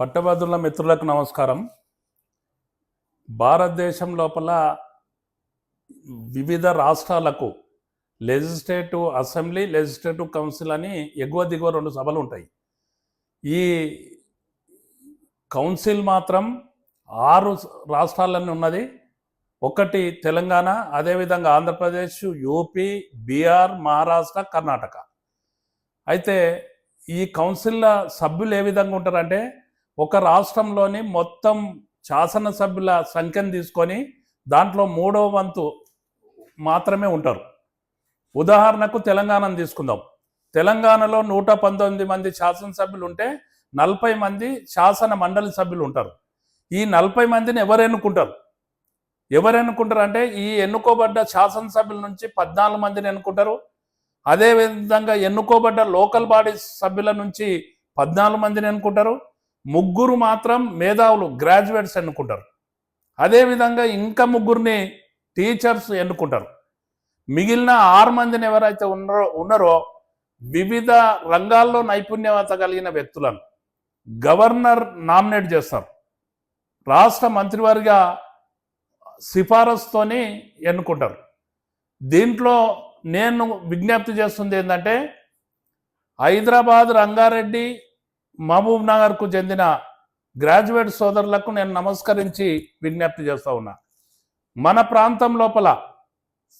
పట్టభద్రుల మిత్రులకు నమస్కారం. భారతదేశం లోపల వివిధ రాష్ట్రాలకు లెజిస్లేటివ్ అసెంబ్లీ లెజిస్లేటివ్ కౌన్సిల్ అని ఎగువ దిగువ రెండు సభలు ఉంటాయి. ఈ కౌన్సిల్ మాత్రం ఆరు రాష్ట్రాలని ఉన్నది. ఒకటి తెలంగాణ అదేవిధంగా ఆంధ్రప్రదేశ్ యూపీ బీహార్ మహారాష్ట్ర కర్ణాటక. అయితే ఈ కౌన్సిల్ల సభ్యులు ఏ విధంగా ఉంటారంటే ఒక రాష్ట్రంలోని మొత్తం శాసనసభ్యుల సంఖ్యను తీసుకొని దాంట్లో మూడవ వంతు మాత్రమే ఉంటారు. ఉదాహరణకు తెలంగాణను తీసుకుందాం. తెలంగాణలో నూట పంతొమ్మిది మంది శాసనసభ్యులు ఉంటే నలభై మంది శాసన మండలి సభ్యులు ఉంటారు. ఈ నలభై మందిని ఎవరు ఎన్నుకుంటారు? ఎవరు ఎన్నుకుంటారు అంటే ఈ ఎన్నుకోబడ్డ శాసనసభ్యుల నుంచి పద్నాలుగు మందిని ఎన్నుకుంటారు. అదేవిధంగా ఎన్నుకోబడ్డ లోకల్ బాడీ సభ్యుల నుంచి పద్నాలుగు మందిని ఎన్నుకుంటారు. ముగ్గురు మాత్రం మేధావులు గ్రాడ్యుయేట్స్ ఎన్నుకుంటారు. అదేవిధంగా ఇంకా ముగ్గురిని టీచర్స్ ఎన్నుకుంటారు. మిగిలిన ఆరు మందిని ఎవరైతే ఉన్నారో ఉన్నారో వివిధ రంగాల్లో నైపుణ్యత కలిగిన వ్యక్తులను గవర్నర్ నామినేట్ చేస్తారు. రాష్ట్ర మంత్రివర్గ సిఫారసుతోని ఎన్నుకుంటారు. దీంట్లో నేను విజ్ఞప్తి చేస్తుంది ఏంటంటే హైదరాబాద్ రంగారెడ్డి మహబూబ్ నగర్కు చెందిన గ్రాడ్యుయేట్ సోదరులకు నేను నమస్కరించి విజ్ఞప్తి చేస్తూ ఉన్నా. మన ప్రాంతం లోపల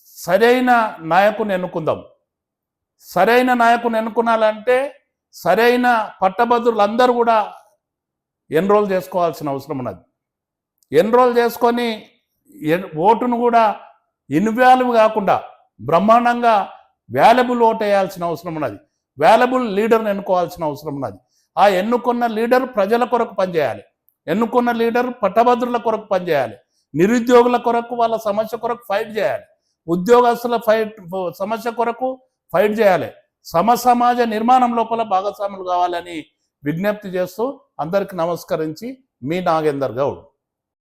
సరైన నాయకుని ఎన్నుకుందాం. సరైన నాయకుని ఎన్నుకున్నాలంటే సరైన పట్టభద్రులందరూ కూడా ఎన్రోల్ చేసుకోవాల్సిన అవసరం ఉన్నది. ఎన్రోల్ చేసుకొని ఎన్- ఓటును కూడా ఇన్వాల్వ్ కాకుండా బ్రహ్మాండంగా వ్యాలబుల్ ఓట్ వేయాల్సిన అవసరం ఉన్నది. వ్యాలబుల్ లీడర్ని ఎన్నుకోవాల్సిన అవసరం ఉన్నది. ఆ ఎన్నుకున్న లీడర్ ప్రజల కొరకు పనిచేయాలి. ఎన్నుకున్న లీడర్ పట్టభద్రుల కొరకు పనిచేయాలి. నిరుద్యోగుల కొరకు వాళ్ళ సమస్య కొరకు ఫైట్ చేయాలి. ఉద్యోగస్తుల ఫైట్ సమస్య కొరకు ఫైట్ చేయాలి. సమ సమాజ నిర్మాణం లోపల భాగస్వాములు కావాలని విజ్ఞప్తి చేస్తూ అందరికి నమస్కరించి మీ నాగేందర్ గౌడ్.